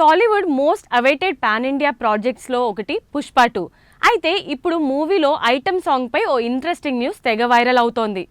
Tollywood most awaited pan India ప్రాజెక్ట్స్లో ఒకటి Pushpa two. అయితే ఇప్పుడు మూవీలో ఐటమ్ సాంగ్పై ఓ ఇంట్రెస్టింగ్ న్యూస్ తెగ వైరల్ అవుతోంది.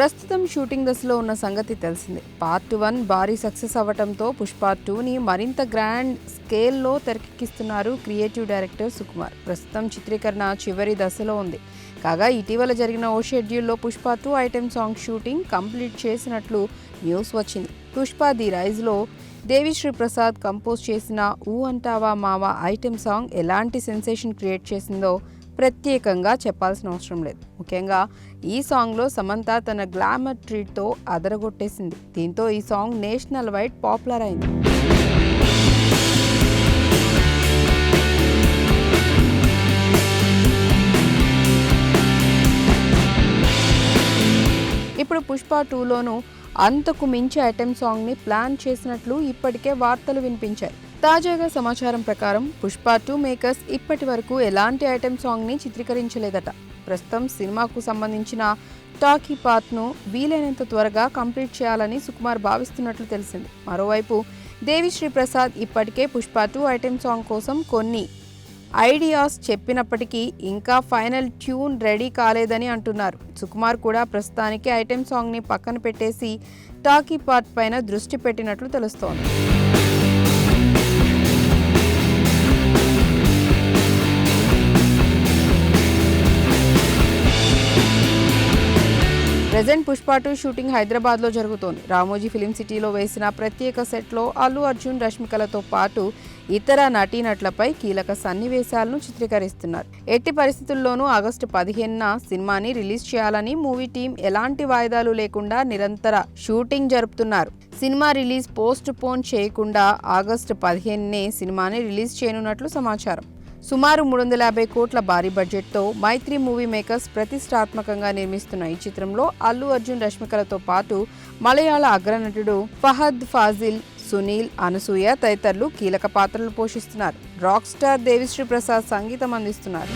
ప్రస్తుతం షూటింగ్ దశలో ఉన్న సంగతి తెలిసిందే. పార్ట్ వన్ భారీ సక్సెస్ అవ్వటంతో పుష్ప టూని మరింత గ్రాండ్ స్కేల్లో తెరకెక్కిస్తున్నారు క్రియేటివ్ డైరెక్టర్ సుకుమార్. ప్రస్తుతం చిత్రీకరణ చివరి దశలో ఉంది. కాగా ఇటీవల జరిగిన ఓ షెడ్యూల్లో Pushpa two item song shooting complete చేసినట్లు న్యూస్ వచ్చింది. పుష్ప ది రైజ్లో దేవిశ్రీ ప్రసాద్ కంపోజ్ చేసిన ఊ అంటావా మావా ఐటెం సాంగ్ ఎలాంటి సెన్సేషన్ క్రియేట్ చేసిందో ప్రత్యేకంగా చెప్పాల్సిన అవసరం లేదు. ముఖ్యంగా ఈ సాంగ్లో సమంత తన గ్లామర్ ట్రీట్తో అదరగొట్టేసింది. దీంతో ఈ సాంగ్ నేషనల్ వైడ్ పాపులర్ అయింది. ఇప్పుడు పుష్ప టూలోనూ అంతకు మించి ఐటెం సాంగ్ని ప్లాన్ చేసినట్లు ఇప్పటికే వార్తలు వినిపించాయి. తాజాగా సమాచారం ప్రకారం పుష్ప టూ మేకర్స్ ఇప్పటి వరకు ఎలాంటి ఐటెం సాంగ్ని చిత్రీకరించలేదట. ప్రస్తుతం సినిమాకు సంబంధించిన టాకీ పార్ట్ను వీలైనంత త్వరగా కంప్లీట్ చేయాలని సుకుమార్ భావిస్తున్నట్లు తెలిసింది. మరోవైపు దేవిశ్రీ ప్రసాద్ ఇప్పటికే పుష్ప టూ ఐటెం సాంగ్ కోసం కొన్ని ఐడియాస్ చెప్పినప్పటికీ ఇంకా ఫైనల్ ట్యూన్ రెడీ కాలేదని అంటున్నారు. సుకుమార్ కూడా ప్రస్తుతానికి ఐటెం సాంగ్ని పక్కన పెట్టేసి టాకీ పార్ట్ పైన దృష్టి పెట్టినట్లు తెలుస్తోంది. ప్రెజెంట్ పుష్ప టూ షూటింగ్ హైదరాబాద్లో జరుగుతోంది. రామోజీ ఫిలిం సిటీలో వేసిన ప్రత్యేక సెట్లో అల్లు అర్జున్ రష్మికలతో పాటు ఇతర నటీనటులపై కీలక సన్నివేశాలను చిత్రీకరిస్తున్నారు. ఎట్టి పరిస్థితుల్లోనూ ఆగస్టు పదిహేనున సినిమాని రిలీజ్ చేయాలని మూవీ టీం ఎలాంటి వాయిదాలు లేకుండా నిరంతర షూటింగ్ జరుపుతున్నారు. సినిమా రిలీజ్ పోస్ట్ పోన్ చేయకుండా ఆగస్టు పదిహేనునే సినిమాని రిలీజ్ చేయనున్నట్లు సమాచారం. సుమారు మూడు వందల యాభై కోట్ల భారీ బడ్జెట్తో మైత్రి మూవీ మేకర్స్ ప్రతిష్టాత్మకంగా నిర్మిస్తున్న ఈ చిత్రంలో అల్లు అర్జున్ రష్మికలతో పాటు మలయాళ అగ్రనటుడు ఫహద్ ఫాజిల్ సునీల్ అనసూయ తదితరులు కీలక పాత్రలు పోషిస్తున్నారు. రాక్ స్టార్ దేవిశ్రీ ప్రసాద్ సంగీతం అందిస్తున్నారు.